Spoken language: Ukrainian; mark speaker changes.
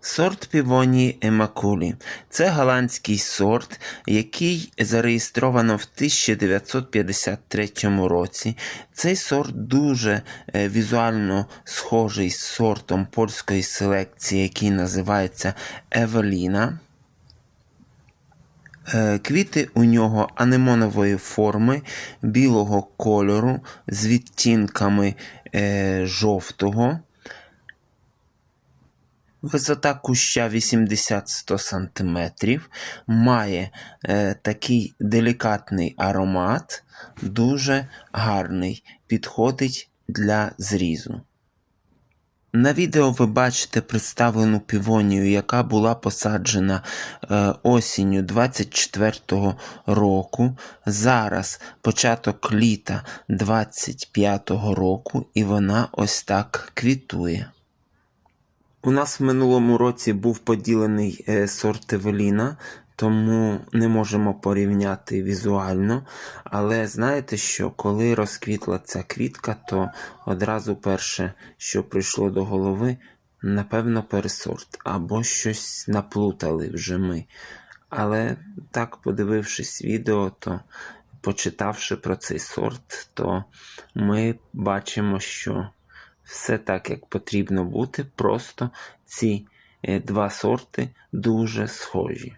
Speaker 1: Сорт півонії Емакулі. Це голландський сорт, який зареєстровано в 1953 році. Цей сорт дуже е, візуально схожий з сортом польської селекції, який називається Евеліна. Е, Квіти у нього анемонової форми, білого кольору з відтінками е, жовтого. Висота куща 80-100 см, має е, такий делікатний аромат, дуже гарний, підходить для зрізу. На відео ви бачите представлену півонію, яка була посаджена е, осінню 24-го року. Зараз початок літа 25-го року, і вона ось так квітує. У нас в минулому році був поділений е, сорт Евеліна, тому не можемо порівняти візуально. Але знаєте що, коли розквітла ця квітка, то одразу перше, що прийшло до голови, напевно, пересорт, або щось наплутали вже ми. Але так, подивившись відео, то почитавши про цей сорт, то ми бачимо, що все так, як потрібно бути, просто ці е, два сорти дуже схожі.